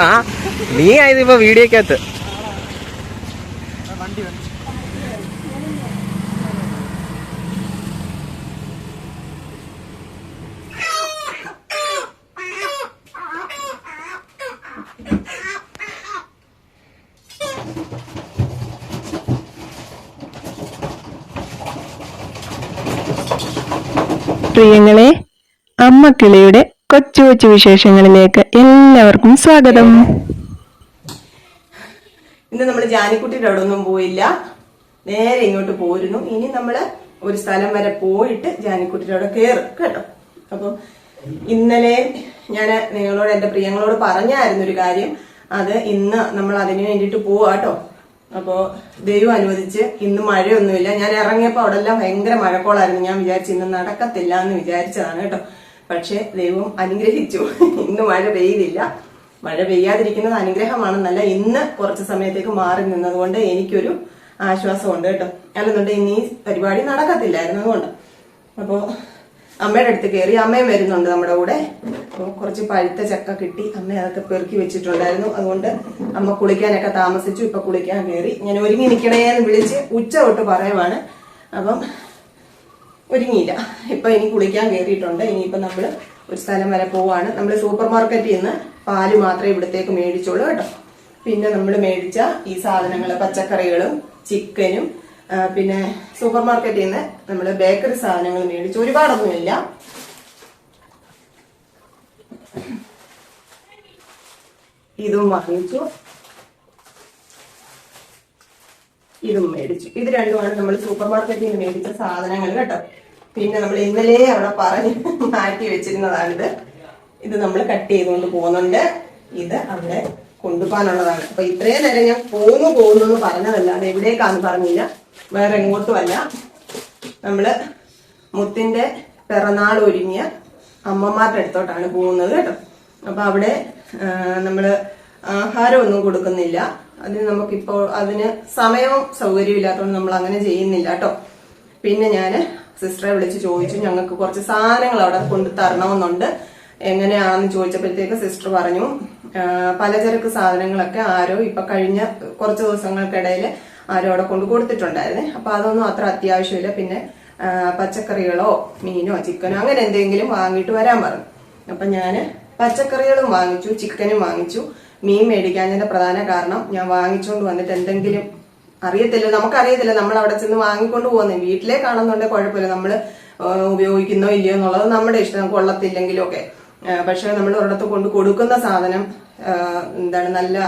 ആ നീ ആയത് ഇപ്പൊ വീഡിയോക്കകത്ത്. പ്രിയങ്ങളെ അമ്മ കിളിയുടെ കൊച്ചു കൊച്ചു വിശേഷങ്ങളിലേക്ക് എല്ലാവർക്കും സ്വാഗതം. ഇന്ന് നമ്മൾ ജാനിക്കുട്ടിയുടെ അവിടെ ഒന്നും പോയില്ല. നേരെ ഇങ്ങോട്ട് പോരുന്നു. ഇനി നമ്മൾ ഒരു സ്ഥലം വരെ പോയിട്ട് ജാനിക്കുട്ടിയുടെ അവിടെ കയറും കേട്ടോ? അപ്പം ഇന്നലെ ഞാൻ നിങ്ങളോട് എന്റെ പ്രിയങ്ങളോട് പറഞ്ഞായിരുന്നു ഒരു കാര്യം. അത് ഇന്ന് നമ്മൾ അതിന് വേണ്ടിയിട്ട് പോവാ കേട്ടോ? അപ്പോ ദൈവം അനുവദിച്ച് ഇന്ന് മഴയൊന്നുമില്ല. ഞാൻ ഇറങ്ങിയപ്പോ അവിടെ എല്ലാം ഭയങ്കര മഴക്കോളായിരുന്നു. ഞാൻ വിചാരിച്ചു ഇന്ന് നടക്കത്തില്ല എന്ന് വിചാരിച്ചതാണ് കേട്ടോ? പക്ഷെ ദൈവം അനുഗ്രഹിച്ചു. ഇന്ന് മഴ പെയ്തില്ല. മഴ പെയ്യാതിരിക്കുന്നത് അനുഗ്രഹമാണെന്നല്ല ഇന്ന് കുറച്ച് സമയത്തേക്ക് മാറി നിന്നതുകൊണ്ട് എനിക്കൊരു ആശ്വാസമുണ്ട് കേട്ടോ. അല്ലെന്നുണ്ടെങ്കിൽ ഇനി പരിപാടി നടക്കത്തില്ലായിരുന്നു അതുകൊണ്ട് അപ്പോ അമ്മയുടെ അടുത്ത് കയറി അമ്മയും വരുന്നുണ്ട് നമ്മുടെ കൂടെ. അപ്പോൾ കുറച്ച് പഴുത്ത ചക്ക കിട്ടി. അമ്മ അതൊക്കെ പെറുക്കി വെച്ചിട്ടുണ്ടായിരുന്നു. അതുകൊണ്ട് അമ്മ കുളിക്കാനൊക്കെ താമസിച്ചു. ഇപ്പൊ കുളിക്കാൻ കയറി. ഞാൻ ഒരുങ്ങി നിൽക്കണേന്ന് വിളിച്ച് ഉച്ച തൊട്ട് പറയുവാണ്. അപ്പം ഒരുങ്ങിയില്ല. ഇപ്പൊ ഇനി കുളിക്കാൻ കയറിയിട്ടുണ്ട് ഇനിയിപ്പോ നമ്മൾ ഒരു സ്ഥലം വരെ പോവാണ്. നമ്മൾ സൂപ്പർ മാർക്കറ്റിൽ നിന്ന് പാൽ മാത്രമേ ഇവിടത്തേക്ക് മേടിച്ചോളൂ കേട്ടോ. പിന്നെ നമ്മൾ മേടിച്ച ഈ സാധനങ്ങൾ പച്ചക്കറികളും ചിക്കനും പിന്നെ സൂപ്പർ മാർക്കറ്റിൽ നിന്ന് നമ്മൾ ബേക്കറി സാധനങ്ങൾ മേടിച്ചു. ഒരുപാടൊന്നുമില്ല. ഇതും വാങ്ങിച്ചു. ഇതും മേടിച്ചു. ഇത് രണ്ടുമാണ് നമ്മൾ സൂപ്പർ മാർക്കറ്റിൽ നിന്ന് മേടിച്ച സാധനങ്ങൾ കേട്ടോ. പിന്നെ നമ്മൾ ഇന്നലെ അവിടെ പറഞ്ഞ് മാറ്റി വെച്ചിരുന്നതാണിത്. ഇത് നമ്മൾ കട്ട് ചെയ്തുകൊണ്ട് പോകുന്നുണ്ട്. ഇത് അവിടെ കൊണ്ടുപോകാനുള്ളതാണ്. അപ്പൊ ഇത്രയും നേരം ഞാൻ പോന്നു പോകുന്നു എന്ന് പറഞ്ഞതല്ല. അത് എവിടേക്കാന്ന് പറഞ്ഞില്ല. വേറെ എങ്ങോട്ടുമല്ല നമ്മൾ മുത്തിന്റെ പിറന്നാൾ ഒരുങ്ങിയ അമ്മമാരുടെ അടുത്തോട്ടാണ് പോകുന്നത് കേട്ടോ. അപ്പൊ അവിടെ നമ്മൾ ആഹാരമൊന്നും കൊടുക്കുന്നില്ല. അതിന് നമുക്കിപ്പോൾ അതിന് സമയവും സൗകര്യവും ഇല്ലാത്തതുകൊണ്ട് നമ്മൾ അങ്ങനെ ചെയ്യുന്നില്ല കേട്ടോ. പിന്നെ ഞാൻ സിസ്റ്ററെ വിളിച്ച് ചോദിച്ചു ഞങ്ങൾക്ക് കുറച്ച് സാധനങ്ങൾ അവിടെ കൊണ്ട് തരണമെന്നുണ്ട്. എങ്ങനെയാണെന്ന് ചോദിച്ചപ്പോഴത്തേക്ക് സിസ്റ്റർ പറഞ്ഞു പലചരക്ക് സാധനങ്ങളൊക്കെ ആരോ ഇപ്പൊ കഴിഞ്ഞ കുറച്ച് ദിവസങ്ങൾക്കിടയിൽ ആരോ അവിടെ കൊണ്ട് കൊടുത്തിട്ടുണ്ടായിരുന്നേ. അപ്പൊ അതൊന്നും അത്ര അത്യാവശ്യമില്ല. പിന്നെ പച്ചക്കറികളോ മീനോ ചിക്കനോ അങ്ങനെ എന്തെങ്കിലും വാങ്ങിയിട്ട് വരാൻ പറഞ്ഞു. അപ്പൊ ഞാൻ പച്ചക്കറികളും വാങ്ങിച്ചു ചിക്കനും വാങ്ങിച്ചു. മീൻ മേടിക്കാഞ്ഞതിന്റെ പ്രധാന കാരണം ഞാൻ വാങ്ങിച്ചുകൊണ്ട് വന്നിട്ട് എന്തെങ്കിലും അറിയത്തില്ല. നമുക്കറിയത്തില്ല. നമ്മൾ അവിടെ ചെന്ന് വാങ്ങിക്കൊണ്ട് പോകുന്നത് വീട്ടിലേക്കാണെന്നുണ്ടെങ്കിൽ കുഴപ്പമില്ല. നമ്മൾ ഉപയോഗിക്കുന്നോ ഇല്ലയോ എന്നുള്ളത് നമ്മുടെ ഇഷ്ടം. കൊള്ളത്തില്ലെങ്കിലും ഒക്കെ. പക്ഷെ നമ്മൾ ഒരിടത്ത് കൊണ്ട് കൊടുക്കുന്ന സാധനം എന്താണ് നല്ല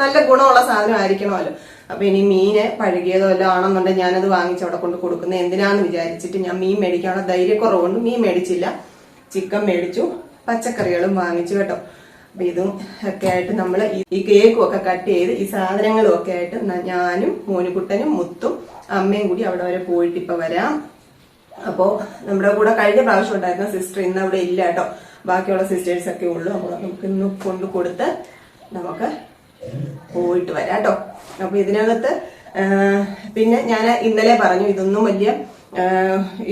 നല്ല ഗുണമുള്ള സാധനം ആയിരിക്കണമല്ലോ അപ്പൊ ഇനി മീന് പഴകിയതോ എല്ലാം ആണെന്നുണ്ടെങ്കിൽ ഞാനത് വാങ്ങിച്ച് അവിടെ കൊണ്ട് കൊടുക്കുന്നത് എന്തിനാന്ന് വിചാരിച്ചിട്ട് ഞാൻ മീൻ മേടിക്കാനുള്ള ധൈര്യക്കുറവുകൊണ്ട് മീൻ മേടിച്ചില്ല. ചിക്കൻ മേടിച്ചു. പച്ചക്കറികളും വാങ്ങിച്ചു കേട്ടോ. അപ്പൊ ഇതും ഒക്കെ ആയിട്ട് നമ്മൾ ഈ കേക്കും ഒക്കെ കട്ട് ചെയ്ത് ഈ സാധനങ്ങളും ഒക്കെ ആയിട്ട് ഞാനും മോനുകുട്ടനും മുത്തും അമ്മയും കൂടി അവിടെ വരെ പോയിട്ട് ഇപ്പൊ വരാം. അപ്പോ നമ്മുടെ കൂടെ കഴിഞ്ഞ പ്രാവശ്യം ഉണ്ടായിരുന്ന സിസ്റ്റർ ഇന്ന് അവിടെ ഇല്ല കേട്ടോ. ബാക്കിയുള്ള സിസ്റ്റേഴ്സ് ഒക്കെ ഉള്ളൂ. അപ്പോൾ നമുക്ക് ഇന്ന് കൊണ്ട് കൊടുത്ത് നമുക്ക് പോയിട്ട് വരാം കേട്ടോ. അപ്പൊ ഇതിനകത്ത് പിന്നെ ഞാൻ ഇന്നലെ പറഞ്ഞു ഇതൊന്നും വലിയ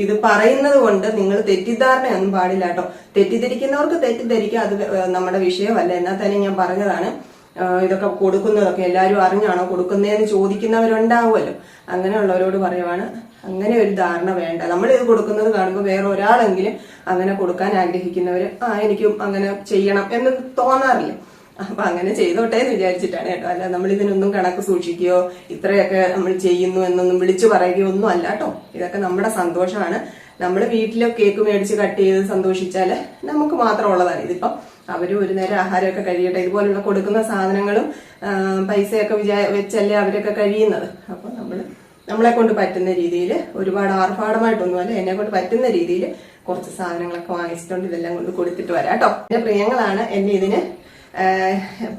ഇത് പറയുന്നത് കൊണ്ട് നിങ്ങൾ തെറ്റിദ്ധാരണയൊന്നും പാടില്ല കേട്ടോ. തെറ്റിദ്ധരിക്കുന്നവർക്ക് തെറ്റിദ്ധരിക്കുക അത് നമ്മുടെ വിഷയമല്ല. എന്നാൽ തന്നെ ഞാൻ പറഞ്ഞതാണ്. ഇതൊക്കെ കൊടുക്കുന്നതൊക്കെ എല്ലാവരും അറിഞ്ഞാണോ കൊടുക്കുന്നതെന്ന് ചോദിക്കുന്നവരുണ്ടാവുമല്ലോ. അങ്ങനെയുള്ളവരോട് പറയുവാണ് അങ്ങനെ ഒരു ധാരണ വേണ്ട. നമ്മൾ ഇത് കൊടുക്കുന്നത് കാണുമ്പോൾ വേറെ ഒരാളെങ്കിലും അങ്ങനെ കൊടുക്കാൻ ആഗ്രഹിക്കുന്നവര് ആ എനിക്കും അങ്ങനെ ചെയ്യണം എന്ന് തോന്നാറില്ല. അപ്പൊ അങ്ങനെ ചെയ്തോട്ടെ എന്ന് വിചാരിച്ചിട്ടാണ് കേട്ടോ. അല്ല നമ്മൾ ഇതിനൊന്നും കണക്ക് സൂക്ഷിക്കുകയോ ഇത്രയൊക്കെ നമ്മൾ ചെയ്യുന്നു എന്നൊന്നും വിളിച്ചു പറയുകയോ ഒന്നും അല്ല കേട്ടോ. ഇതൊക്കെ നമ്മുടെ സന്തോഷമാണ്. നമ്മൾ വീട്ടിലെ കേക്ക് മേടിച്ച് കട്ട് ചെയ്ത് സന്തോഷിച്ചാൽ നമുക്ക് മാത്രമുള്ളതാണ്. ഇതിപ്പം അവർ ഒരു നേരം ആഹാരമൊക്കെ കഴിയട്ടെ. ഇതുപോലുള്ള കൊടുക്കുന്ന സാധനങ്ങളും പൈസയൊക്കെ വിചാ വെച്ചല്ലേ അവരൊക്കെ കഴിയുന്നത്. അപ്പൊ നമ്മൾ നമ്മളെ കൊണ്ട് പറ്റുന്ന രീതിയിൽ ഒരുപാട് ആർഭാടമായിട്ടൊന്നുമല്ല എന്നെ കൊണ്ട് പറ്റുന്ന രീതിയിൽ കുറച്ച് സാധനങ്ങളൊക്കെ വാങ്ങിച്ചിട്ടുണ്ട്. ഇതെല്ലാം കൊണ്ട് കൊടുത്തിട്ട് വരാം കേട്ടോ. എന്റെ പ്രിയങ്ങളാണ് എന്നെ ഇതിന്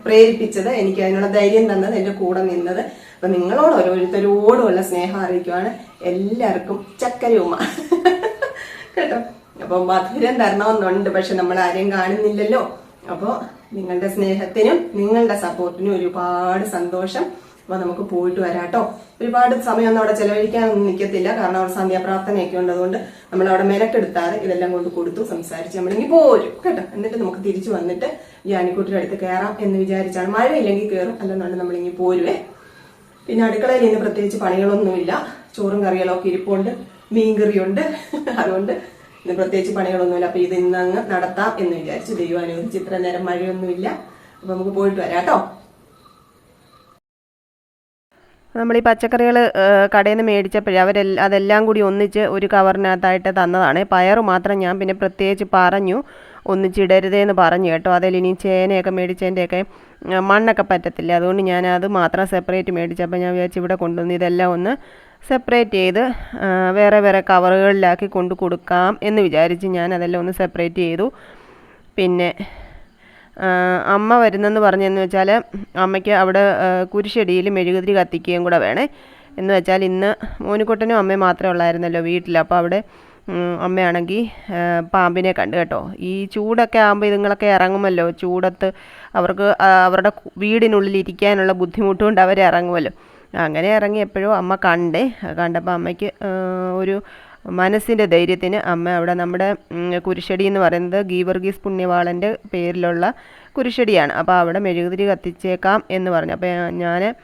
പ്രേരിപ്പിച്ചത് എനിക്ക് അതിനുള്ള ധൈര്യം തന്നത് എന്റെ കൂടെ നിന്നത്. അപ്പൊ നിങ്ങളോട് ഓരോരുത്തരോടുമുള്ള സ്നേഹം അറിയിക്കുവാണ് എല്ലാവർക്കും ചക്കരയുമ കേട്ടോ? അപ്പൊ മധുരം തരണമെന്നുണ്ട് പക്ഷെ നമ്മൾ ആരെയും കാണുന്നില്ലല്ലോ. അപ്പോ നിങ്ങളുടെ സ്നേഹത്തിനും നിങ്ങളുടെ സപ്പോർട്ടിനും ഒരുപാട് സന്തോഷം. അപ്പൊ നമുക്ക് പോയിട്ട് വരാം കേട്ടോ ഒരുപാട് സമയമൊന്നും അവിടെ ചെലവഴിക്കാനൊന്നും നിൽക്കത്തില്ല കാരണം അവിടെ സന്ധ്യാപ്രാർത്ഥനയൊക്കെ ഉള്ളതുകൊണ്ട് നമ്മൾ അവിടെ മെനക്കെടുത്താറ്. ഇതെല്ലാം കൊണ്ട് കൊടുത്തു സംസാരിച്ച് നമ്മളിങ്ങി പോരും കേട്ടോ. എന്നിട്ട് നമുക്ക് തിരിച്ചു വന്നിട്ട് ജാനിക്കുട്ടിയുടെ അടുത്ത് കയറാം എന്ന് വിചാരിച്ചാണ്. മഴയില്ലെങ്കിൽ കയറും അല്ലെന്നുണ്ടെങ്കിൽ നമ്മളിങ്ങി പോരുവേ. പിന്നെ അടുക്കളയിൽ ഇന്ന് പ്രത്യേകിച്ച് പണികളൊന്നുമില്ല. ചോറും കറികളും ഒക്കെ ഇരിപ്പുണ്ട്. മീൻകറിയുണ്ട്. അതുകൊണ്ട് ഇന്ന് പ്രത്യേകിച്ച് പണികളൊന്നുമില്ല. അപ്പൊ ഇത് ഇന്ന് അങ്ങ് നടത്താം എന്ന് വിചാരിച്ചു ദൈവം അനുവദിച്ച് ഇത്ര നേരം മഴയൊന്നുമില്ല. അപ്പൊ നമുക്ക് പോയിട്ട് വരാം കേട്ടോ നമ്മൾ ഈ പച്ചക്കറികൾ കടയിൽ നിന്ന് മേടിച്ചപ്പോഴേ അവരെല്ലാം അതെല്ലാം കൂടി ഒന്നിച്ച് ഒരു കവറിനകത്തായിട്ട് തന്നതാണ്. പയർ മാത്രം ഞാൻ പിന്നെ പ്രത്യേകിച്ച് പറഞ്ഞു ഒന്നിച്ചിടരുതേന്ന് പറഞ്ഞു കേട്ടോ. അതിൽ ഇനി ചേനയൊക്കെ മേടിച്ചതിന്റെയൊക്കെ മണ്ണൊക്കെ പറ്റത്തില്ല? അതുകൊണ്ട് ഞാൻ അത് മാത്രം സെപ്പറേറ്റ് മേടിച്ചപ്പോൾ ഞാൻ വിചാരിച്ചു ഇവിടെ കൊണ്ടുവന്ന് ഇതെല്ലാം ഒന്ന് സെപ്പറേറ്റ് ചെയ്ത് വേറെ വേറെ കവറുകളിലാക്കി കൊണ്ടു കൊടുക്കാം എന്ന് വിചാരിച്ച് ഞാൻ അതെല്ലാം ഒന്ന് സെപ്പറേറ്റ് ചെയ്തു. പിന്നെ അമ്മ വരുന്നെന്ന് പറഞ്ഞെന്ന് വെച്ചാൽ അമ്മയ്ക്ക് അവിടെ കുരിശടിയിൽ മെഴുകുതിരി കത്തിക്കുകയും കൂടെ വേണേ. എന്ന് വെച്ചാൽ ഇന്ന് മോനിക്കുട്ടനും അമ്മയും മാത്രമേ ഉള്ളായിരുന്നല്ലോ വീട്ടിൽ. അപ്പോൾ അവിടെ അമ്മയാണെങ്കിൽ പാമ്പിനെ കണ്ടു കേട്ടോ. ഈ ചൂടൊക്കെ ആകുമ്പോൾ ഇതുങ്ങളൊക്കെ ഇറങ്ങുമല്ലോ. ചൂടത്ത് അവർക്ക് അവരുടെ വീടിനുള്ളിൽ ഇരിക്കാനുള്ള ബുദ്ധിമുട്ട് കൊണ്ട് അവർ ഇറങ്ങുമല്ലോ. അങ്ങനെ എപ്പോഴും അമ്മ കണ്ടേ. കണ്ടപ്പോൾ അമ്മയ്ക്ക് ഒരു മനസ്സിന്റെ ധൈര്യത്തിന് അമ്മ അവിടെ നമ്മുടെ കുരിശടി എന്ന് പറയുന്നത് ഗീവർഗീസ് പുണ്യവാളന്റെ പേരിലുള്ള കുരിശടിയാണ്. അപ്പോൾ അവിടെ മെഴുകുതിരി കത്തിച്ചേക്കാം എന്ന് പറഞ്ഞു. അപ്പോൾ ഞാൻ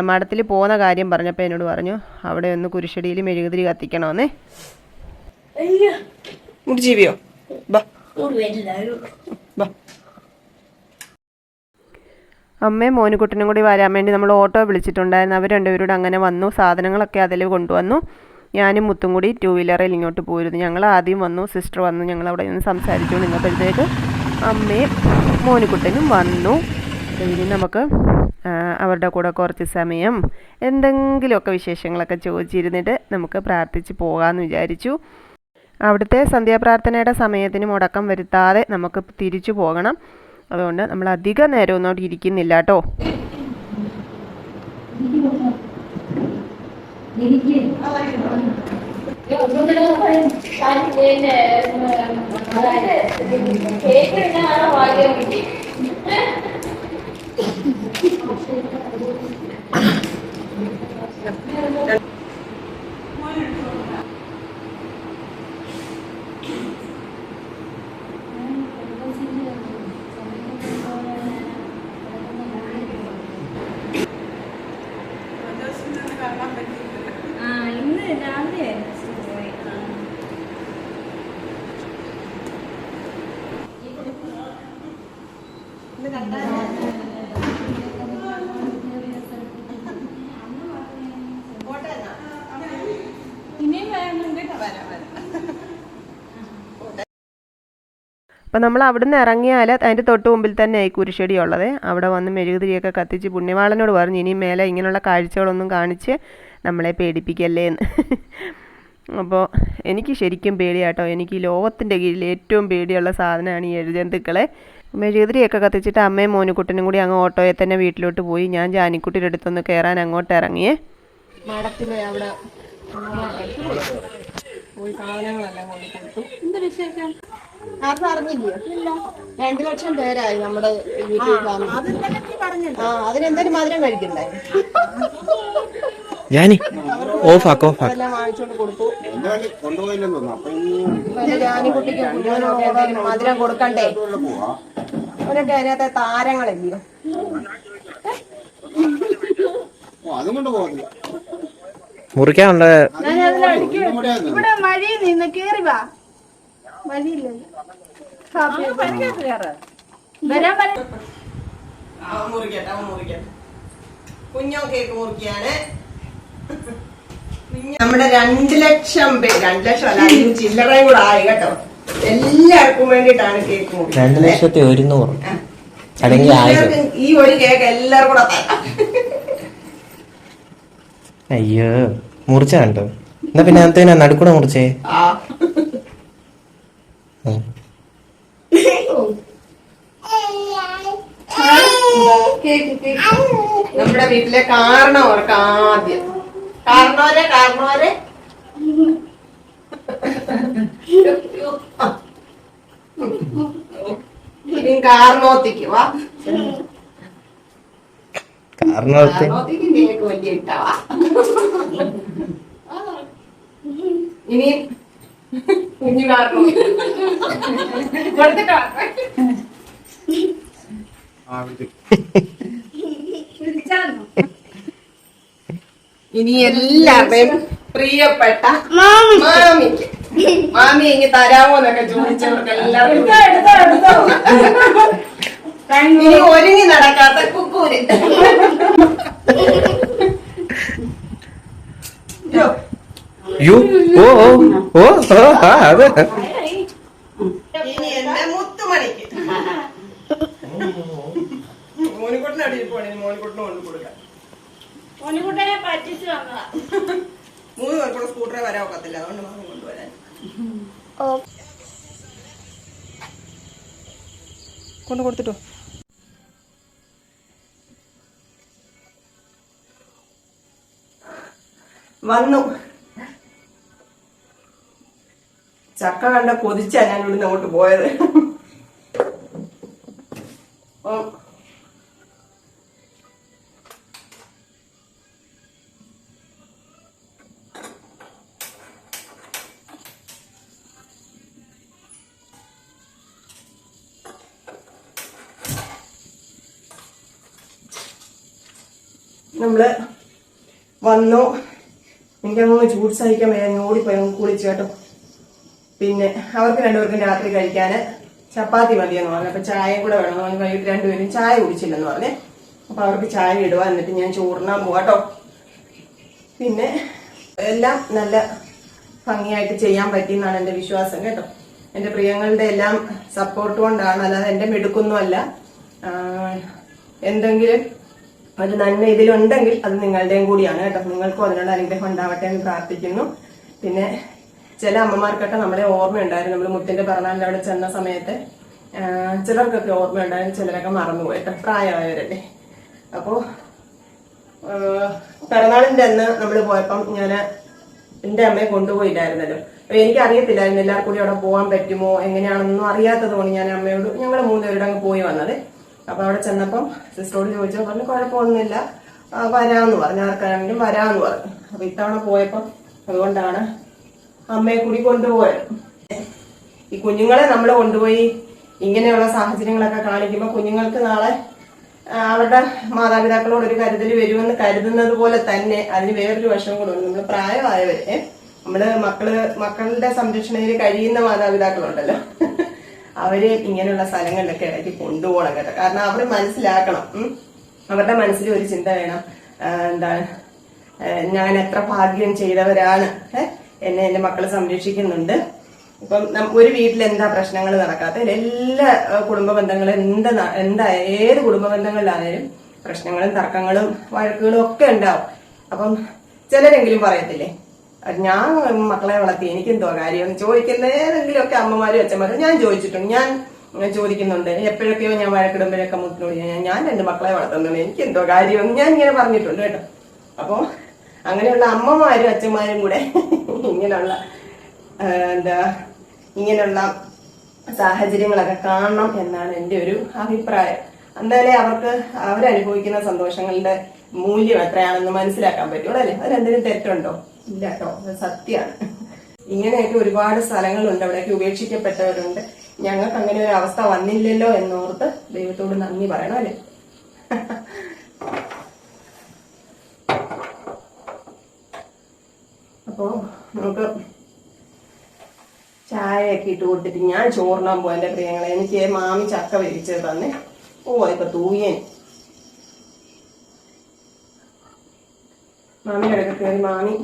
മഠത്തിൽ പോകുന്ന കാര്യം പറഞ്ഞപ്പോൾ എന്നോട് പറഞ്ഞു അവിടെ ഒന്ന് കുരിശടിയിൽ മെഴുകുതിരി കത്തിക്കണമെന്ന് മുടിജീവിയോ ബാ. ബാ. അമ്മയും മോനുകുട്ടനും കൂടി വരാൻ വേണ്ടി നമ്മൾ ഓട്ടോ വിളിച്ചിട്ടുണ്ടായിരുന്നു. അവർ രണ്ടുപേരോട് അങ്ങനെ വന്നു സാധനങ്ങളൊക്കെ അതിൽ കൊണ്ടുവന്നു. ഞാനും മുത്തും കൂടി ടൂ വീലറിൽ ഇങ്ങോട്ട് പോയിരുന്നു. ഞങ്ങൾ ആദ്യം വന്നു സിസ്റ്റർ വന്നു ഞങ്ങൾ അവിടെ നിന്ന് സംസാരിച്ചു നിന്നപ്പോഴത്തേക്ക് അമ്മയും മോനിക്കുട്ടനും വന്നു. ഇനി നമുക്ക് അവരുടെ കൂടെ കുറച്ച് സമയം എന്തെങ്കിലുമൊക്കെ വിശേഷങ്ങളൊക്കെ ചോദിച്ചിരുന്നിട്ട് നമുക്ക് പ്രാർത്ഥിച്ച് പോകാമെന്ന് വിചാരിച്ചു. അവിടുത്തെ സന്ധ്യാപ്രാർത്ഥനയുടെ സമയത്തിന് മുടക്കം വരുത്താതെ നമുക്ക് തിരിച്ചു പോകണം. അതുകൊണ്ട് നമ്മൾ അധിക നേരം ഒന്നും ഇരിക്കുന്നില്ല കേട്ടോ. എനിക്ക് കേക്ക് ഇടാനുള്ള ഭാഗ്യം കിട്ടി അപ്പം നമ്മൾ അവിടുന്ന് ഇറങ്ങിയാൽ അതിന്റെ തൊട്ട് മുമ്പിൽ തന്നെ ഈ കുരിശടി ഉള്ളത്. അവിടെ വന്ന് മെഴുകുതിരിയൊക്കെ കത്തിച്ച് പുണ്യവാളനോട് പറഞ്ഞു ഇനി മേലെ ഇങ്ങനെയുള്ള കാഴ്ചകളൊന്നും കാണിച്ച് നമ്മളെ പേടിപ്പിക്കല്ലേ എന്ന്. അപ്പോൾ എനിക്ക് ശരിക്കും പേടിയാട്ടോ. എനിക്ക് ലോകത്തിന്റെ കീഴിൽ ഏറ്റവും പേടിയുള്ള സാധനമാണ് ഈ എഴുജന്തുക്കളെ. മെഴുകുതിരിയൊക്കെ കത്തിച്ചിട്ട് അമ്മയും മോനുകുട്ടനും കൂടി അങ്ങ് ഓട്ടോയെ തന്നെ വീട്ടിലോട്ട് പോയി. ഞാൻ ജാനിക്കുട്ടിയുടെ അടുത്തൊന്ന് കയറാൻ അങ്ങോട്ട് ഇറങ്ങിയേ. അവിടെ പോയി സാധനങ്ങളെല്ലാം കൊണ്ടു എന്ത് വിശേഷം? അറിഞ്ഞില്ലയോ? രണ്ടു ലക്ഷം പേരായി നമ്മുടെ ആ അതിനെന്തൊരു മധുരം കഴിക്കണ്ടേ? ഞാൻ ഓഫ് ആക്ക് ഓഫ് ആക്ക്. മധുരം കൊടുക്കണ്ടേ? അവരൊക്കെ അതിനകത്തെ താരങ്ങളല്ലയോ മുറിക്കാനുള്ള ഇവിടെ മഴയിൽ നിന്ന് കേറി വാ. വഴിയില്ലല്ലോ വരാൻ വരാൻ അവൻ മുറിക്കട്ടെ അവൻ മുറിക്കട്ടെ. കുഞ്ഞോ കേക്ക് മുറിക്കാണ് നമ്മുടെ രണ്ട് ലക്ഷം പേര് രണ്ട് ലക്ഷം അല്ല അഞ്ച് ചില്ലറയും കൂടെ ആയി കേട്ടോ. എല്ലാവർക്കും വേണ്ടിട്ടാണ് കേക്ക് രണ്ട് മുറിക്കുന്നത് ലക്ഷത്തി ഒരുന്നൂറ്. അല്ലെങ്കിൽ ഈ ഒരു കേക്ക് എല്ലാവരും കൂടെ അയ്യോ മുറിച്ച കണ്ടോ? എന്നാ പിന്നെ അന്നത്തേനാ നടുക്കൂടെ മുറിച്ചേ. നമ്മുടെ വീട്ടിലെ കാരണവർക്ക് ആദ്യം. കാരണവരെ കാരണവരെ. കാരണോത്തിക്ക് വാ. കാരണോത്തിക്ക് കേക്ക് വലിയ ഇഷ്ടവാ ഇനി കുഞ്ഞു കാരണം ഇനി എല്ലാവരും പ്രിയപ്പെട്ട മാമി. മാമി ഇനി തരാമോ എന്നൊക്കെ ചോദിച്ചവർക്ക് എല്ലാവരും ഇനി ഒരുങ്ങി നടക്കാത്ത കുക്കൂര്. യു ഓ ഓ ഓ ഓ ആ അത് ഇനി എന്റെ മുത്തുമണിക്ക് മോനിക്കുട്ടിന് കൊണ്ട് പറ്റിച്ചു വന്നതാ. മൂന്ന് പേർക്കുള്ള സ്കൂട്ടറെ വരാൻ ഒക്കത്തില്ല അതുകൊണ്ട് മാമി കൊണ്ടുവരാൻ. കൊണ്ടു കൊടുത്തിട്ടോ. വന്നു. ചക്ക കണ്ട കൊതിച്ചാ ഞാൻ ഇവിടുന്ന് അങ്ങോട്ട് പോയത്. ഓ നമ്മൾ വന്നു. എനിക്കങ്ങ് ചൂട് സഹിക്കാൻ വയ്യ. ഓടിപ്പോയി കുളിച്ചു കേട്ടോ. പിന്നെ അവർക്ക് രണ്ടുപേർക്കും രാത്രി കഴിക്കാന് ചപ്പാത്തി മതിയെന്ന് പറഞ്ഞു. അപ്പൊ ചായ കൂടെ വേണം പറഞ്ഞു. വൈകിട്ട് രണ്ടുപേരും ചായ കുടിച്ചില്ലെന്ന് പറഞ്ഞേ. അപ്പൊ അവർക്ക് ചായ ഇടുക എന്നിട്ട് ഞാൻ ചോറിനാൻ പോവാട്ടോ പിന്നെ എല്ലാം നല്ല ഭംഗിയായിട്ട് ചെയ്യാൻ പറ്റിയെന്നാണ് എന്റെ വിശ്വാസം കേട്ടോ. എന്റെ പ്രിയങ്ങളുടെ എല്ലാം സപ്പോർട്ട് കൊണ്ടാണ്. അല്ലാതെ എന്റെ മിടുക്കൊന്നുമല്ല. എന്തെങ്കിലും ഒരു നന്മ ഇതിലുണ്ടെങ്കിൽ അത് നിങ്ങളുടെയും കൂടിയാണ് കേട്ടോ. നിങ്ങൾക്കും അതിനുള്ള അനുഗ്രഹം ഉണ്ടാവട്ടെ എന്ന് പ്രാർത്ഥിക്കുന്നു. പിന്നെ ചില അമ്മമാർക്കൊക്കെ നമ്മളെ ഓർമ്മയുണ്ടായിരുന്നു. നമ്മൾ മുത്തിന്റെ പിറന്നാളിന്റെ അവിടെ ചെന്ന സമയത്ത് ചിലർക്കൊക്കെ ഓർമ്മയുണ്ടായിരുന്നു. ചിലരൊക്കെ മറന്നുപോയി കേട്ടോ. പ്രായമായവരല്ലേ. അപ്പോ ആഹ് പിറന്നാളിന്റെ അന്ന് നമ്മൾ പോയപ്പം ഞാൻ എന്റെ അമ്മയെ കൊണ്ടുപോയില്ലായിരുന്നല്ലോ. അപ്പൊ എനിക്ക് അറിയത്തില്ലായിരുന്നു എല്ലാവർക്കും കൂടി അവിടെ പോകാൻ പറ്റുമോ എങ്ങനെയാണെന്നൊന്നും അറിയാത്തതുകൊണ്ട് ഞാൻ അമ്മയോട് ഞങ്ങൾ മൂന്നുപേരുടെ അങ്ങ് പോയി വന്നത്. അപ്പൊ അവിടെ ചെന്നപ്പം സിസ്റ്ററോട് ചോദിച്ചു പറഞ്ഞു കുഴപ്പമൊന്നുമില്ല. വരാന്ന് പറഞ്ഞു. ആർക്കാണെങ്കിലും വരാന്ന് പറഞ്ഞു. അപ്പൊ ഇത്തവണ പോയപ്പം അതുകൊണ്ടാണ് അമ്മയെ കൂടി കൊണ്ടുപോയത്. ഈ കുഞ്ഞുങ്ങളെ നമ്മൾ കൊണ്ടുപോയി ഇങ്ങനെയുള്ള സാഹചര്യങ്ങളൊക്കെ കാണിക്കുമ്പോൾ കുഞ്ഞുങ്ങൾക്ക് നാളെ അവരുടെ മാതാപിതാക്കളോട് ഒരു കരുതൽ വരുമെന്ന് കരുതുന്നത് പോലെ തന്നെ അതിന് വേറൊരു വശം കൂടെ ഉണ്ട്. നമ്മൾ പ്രായമായവരെ നമ്മൾ മക്കൾ മക്കളുടെ സംരക്ഷണയിൽ കഴിയുന്ന മാതാപിതാക്കളുണ്ടല്ലോ. അവർ ഇങ്ങനെയുള്ള സ്ഥലങ്ങളിലൊക്കെ ഇടയ്ക്ക് കൊണ്ടുപോകണം കേട്ടോ. കാരണം അവർ മനസ്സിലാക്കണം. അവരുടെ മനസ്സിൽ ഒരു ചിന്ത വേണം. എന്താണ്? ഞാൻ എത്ര ഭാഗ്യം ചെയ്തവരാണ്. എന്നെ എന്റെ മക്കൾ സംരക്ഷിക്കുന്നുണ്ട്. ഇപ്പം ഒരു വീട്ടിൽ എന്താ പ്രശ്നങ്ങൾ നടക്കാത്ത എല്ലാ കുടുംബ ബന്ധങ്ങളും എന്താ എന്താ ഏത് കുടുംബ ബന്ധങ്ങളിലാണേലും പ്രശ്നങ്ങളും തർക്കങ്ങളും വഴക്കുകളും ഒക്കെ ഉണ്ടാവും. അപ്പം ചിലരെങ്കിലും പറയത്തില്ലേ? ഞാൻ മക്കളെ വളർത്തി എനിക്കെന്തോ കാര്യം? ചോദിക്കുന്ന ഏതെങ്കിലും ഒക്കെ അമ്മമാരും അച്ഛന്മാരും ഞാൻ ചോദിച്ചിട്ടുണ്ട്. ഞാൻ ചോദിക്കുന്നുണ്ട്. എപ്പോഴൊക്കെയോ ഞാൻ വഴക്കിടുമ്പോഴൊക്കെ മുത്തിനോട് ഞാൻ രണ്ട് മക്കളെ വളർത്തുന്നുണ്ട്. എനിക്കെന്തോ കാര്യം? ഞാൻ ഇങ്ങനെ പറഞ്ഞിട്ടുണ്ട് കേട്ടോ. അപ്പോ അങ്ങനെയുള്ള അമ്മമാരും അച്ഛന്മാരും കൂടെ ഇങ്ങനെയുള്ള എന്താ ഇങ്ങനെയുള്ള സാഹചര്യങ്ങളൊക്കെ കാണണം എന്നാണ് എന്റെ ഒരു അഭിപ്രായം. എന്തായാലും അവർക്ക് അവരനുഭവിക്കുന്ന സന്തോഷങ്ങളുടെ മൂല്യം എത്രയാണെന്ന് മനസ്സിലാക്കാൻ പറ്റുള്ളൂ അല്ലേ? അതിലെന്തെങ്കിലും തെറ്റുണ്ടോ? ഇല്ല കേട്ടോ അത് സത്യമാണ് ഇങ്ങനെയൊക്കെ ഒരുപാട് സ്ഥലങ്ങളുണ്ട് അവിടെയൊക്കെ ഉപേക്ഷിക്കപ്പെട്ടവരുണ്ട്. ഞങ്ങൾക്ക് അങ്ങനെ ഒരു അവസ്ഥ വന്നില്ലല്ലോ എന്നോർത്ത് ദൈവത്തോട് നന്ദി പറയണം അല്ലേ? അപ്പോ നമുക്ക് ചായയൊക്കെ ഇട്ട് കൊടുത്തിട്ട് ഞാൻ ചോറിനാൻ പോയി എന്റെ പ്രിയങ്ങളെ. എനിക്ക് മാമി ചക്ക വേവിച്ചത് തന്നെ. ഓ ഇപ്പൊ തൂയൻ മാമി കിടക്കെ കയറി മാമി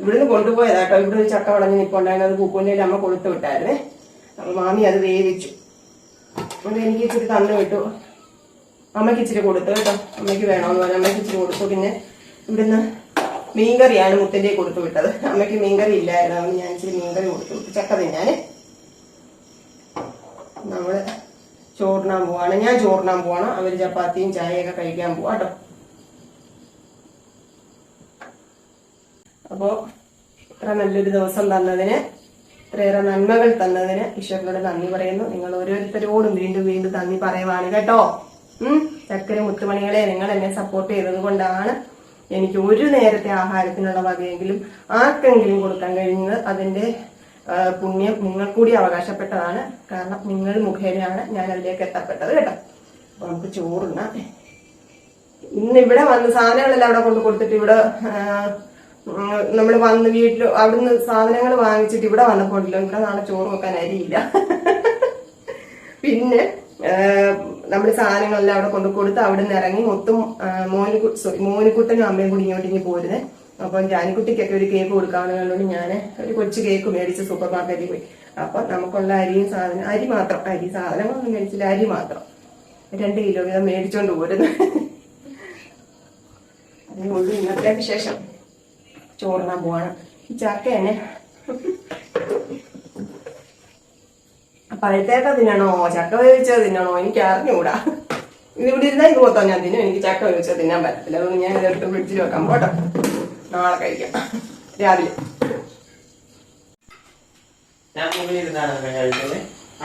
ഇവിടുന്ന് കൊണ്ടുപോയതാ കേട്ടോ ഇവിടെ ഒരു ചക്ക വളഞ്ഞ് നിൽപ്പുണ്ടായിരുന്നു അത് പൂക്കൂന്റെ അമ്മ കൊടുത്തു വിട്ടായിരുന്നേ. അപ്പൊ മാമി അത് വേവിച്ചു. അത് എനിക്ക് ഇച്ചിരി തന്നു വിട്ടു. അമ്മയ്ക്ക് ഇച്ചിരി കൊടുത്തു കേട്ടോ. അമ്മയ്ക്ക് വേണമെന്ന് പറഞ്ഞു. അമ്മയ്ക്ക് ഇച്ചിരി കൊടുത്തു. പിന്നെ ഇവിടുന്ന് മീൻകറിയാണ് മുത്തന്റെ കൊടുത്തു വിട്ടത്. അമ്മയ്ക്ക് മീൻകറി ഇല്ലായിരുന്നു. അതുകൊണ്ട് ഞാൻ ഇച്ചിരി മീൻകറി കൊടുത്തു. വിട്ടു ചക്ക തിന്നാന്. നമ്മൾ ചോറിനാൻ പോവാണ്. ഞാൻ ചോറിനാൻ പോവാണ്. അവർ ചപ്പാത്തിയും ചായയൊക്കെ കഴിക്കാൻ പോവാ കേട്ടോ അപ്പോ ഇത്ര നല്ലൊരു ദിവസം തന്നതിന് ഇത്രയേറെ നന്മകൾ തന്നതിന് ഈശ്വരനോട് നന്ദി പറയുന്നു. നിങ്ങൾ ഓരോരുത്തരോടും വീണ്ടും വീണ്ടും നന്ദി പറയുവാണ് കേട്ടോ. ഉം? ചക്കര മുത്തുമണികളെ നിങ്ങൾ എന്നെ സപ്പോർട്ട് ചെയ്തത് കൊണ്ടാണ് എനിക്ക് ഒരു നേരത്തെ ആഹാരത്തിനുള്ള വകയെങ്കിലും ആർക്കെങ്കിലും കൊടുക്കാൻ കഴിഞ്ഞത് അതിന്റെ പുണ്യം നിങ്ങൾ കൂടി അവകാശപ്പെട്ടതാണ്. കാരണം നിങ്ങൾ മുഖേനയാണ് ഞാൻ അതിലേക്ക് എത്തപ്പെട്ടത് കേട്ടോ. അപ്പൊ നമുക്ക് ചോറുണ്ണാം. ഇന്ന് ഇവിടെ വന്ന് സാധനങ്ങളെല്ലാം അവിടെ കൊണ്ട് കൊടുത്തിട്ട് ഇവിടെ നമ്മൾ വന്ന് വീട്ടിൽ അവിടുന്ന് സാധനങ്ങൾ വാങ്ങിച്ചിട്ട് ഇവിടെ വന്നപ്പോണ്ടല്ലോ. ഇവിടെ നാളെ ചോറ് വെക്കാൻ അരിയില്ല. പിന്നെ നമ്മൾ സാധനങ്ങളെല്ലാം അവിടെ കൊണ്ടു കൊടുത്ത് അവിടെ നിന്ന് ഇറങ്ങി മൊത്തം മോന് സോറി മോനുകുട്ടനും അമ്മയും കൂടി ഇങ്ങോട്ട് ഇങ്ങനെ പോരുന്നേ. അപ്പം ജാനിക്കുട്ടിക്കൊക്കെ ഒരു കേക്ക് കൊടുക്കാവുന്നതുകൊണ്ട് ഞാൻ ഒരു കൊച്ചു കേക്ക് മേടിച്ച് സൂപ്പർ മാർക്കറ്റിൽ പോയി. അപ്പൊ നമുക്കുള്ള അരിയും സാധനം അരി മാത്രം അരി സാധനങ്ങളൊന്നും മേടിച്ചില്ല അരി മാത്രം. രണ്ട് കിലോ വീതം മേടിച്ചോണ്ട് പോരുന്നു. അതിനുള്ളൂ ഇന്നത്തെ വിശേഷം ചോറിനാൻ പോവാണ്. ഈ ചക്ക തന്നെ. പഴുത്തേക്ക തിന്നണോ? ചക്ക വേവിച്ചത് തിന്നണോ? എനിക്ക് അറിഞ്ഞുകൂടാ ഇവിടെ ഇരുന്നാ ഇത് മൊത്തം ഞാൻ തിന്നും. എനിക്ക് ചക്ക വേവിച്ചത് തിന്നാൻ പറ്റത്തില്ല. അതുകൊണ്ട് ഞാൻ ഇതെടുത്ത് ഫ്രിഡ്ജിൽ വെക്കാം പോട്ടോ നാളെ കഴിക്കാം. രാവിലെ.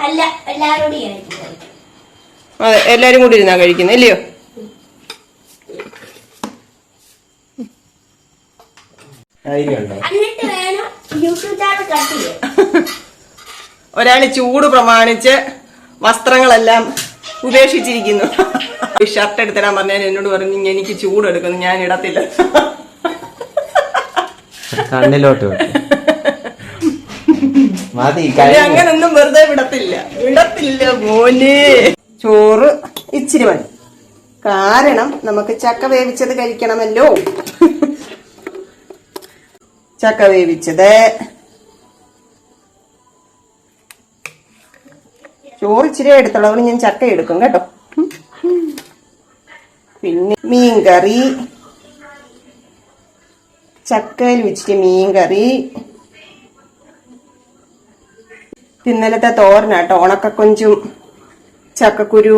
അല്ല എല്ലാരും കൂടി ഇരുന്നാ കഴിക്കുന്നത് ഇല്ലയോ? എന്നിട്ട് വേണം യൂട്യൂബ് ചാനൽ കട്ട് ചെയ്യാൻ. ഒരാൾ ചൂട് പ്രമാണിച്ച് വസ്ത്രങ്ങളെല്ലാം ഉപേക്ഷിച്ചിരിക്കുന്നു. ഷർട്ട് എടുത്തിടാൻ പറഞ്ഞാൽ എന്നോട് പറഞ്ഞു "ഇനി എനിക്ക് ചൂട് എടുക്കുന്നു ഞാൻ ഇടത്തില്ല. കണ്ണിലോട്ട് അങ്ങനൊന്നും വെറുതെ വിടത്തില്ല. വിടത്തില്ല മോനെ. ചോറ് ഇച്ചിരി മതി. കാരണം നമുക്ക് ചക്ക വേവിച്ചത് കഴിക്കണമല്ലോ. ചക്ക വേവിച്ചത്. ചോറ് ഇച്ചിരി എടുത്തുള്ളതുകൊണ്ട് ഞാൻ ചക്ക എടുക്കും കേട്ടോ. പിന്നെ മീൻകറി. ചക്കയിൽ വെച്ചിട്ട് മീൻകറി. ഇന്നലത്തെ തോരനാട്ടോ ഉണക്കക്കൊഞ്ചും ചക്കക്കുരു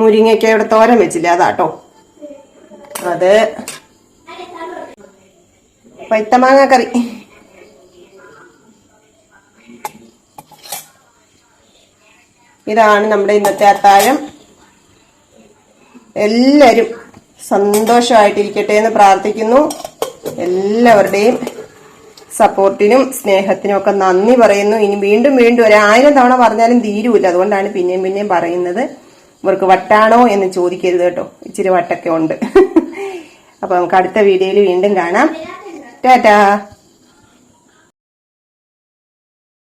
മുരിങ്ങയ്ക്ക ഇവിടെ തോരൻ വെച്ചില്ല. അതാട്ടോ അത് പൈത്തമാങ്ങ കറി. ഇതാണ് നമ്മുടെ ഇന്നത്തെ അത്താഴം. എല്ലാവരും സന്തോഷമായിട്ടിരിക്കട്ടെ എന്ന് പ്രാർത്ഥിക്കുന്നു. എല്ലാവരുടെയും സപ്പോർട്ടിനും സ്നേഹത്തിനും ഒക്കെ നന്ദി പറയുന്നു. ഇനി വീണ്ടും വീണ്ടും ഒരായിരം തവണ പറഞ്ഞാലും തീരൂല. അതുകൊണ്ടാണ് പിന്നെയും പിന്നെയും പറയുന്നത്. ഇവർക്ക് വട്ടാണോ എന്ന് ചോദിക്കരുത് കേട്ടോ. ഇച്ചിരി വട്ടൊക്കെ ഉണ്ട്. അപ്പൊ നമുക്ക് അടുത്ത വീഡിയോയിൽ വീണ്ടും കാണാം. 对的。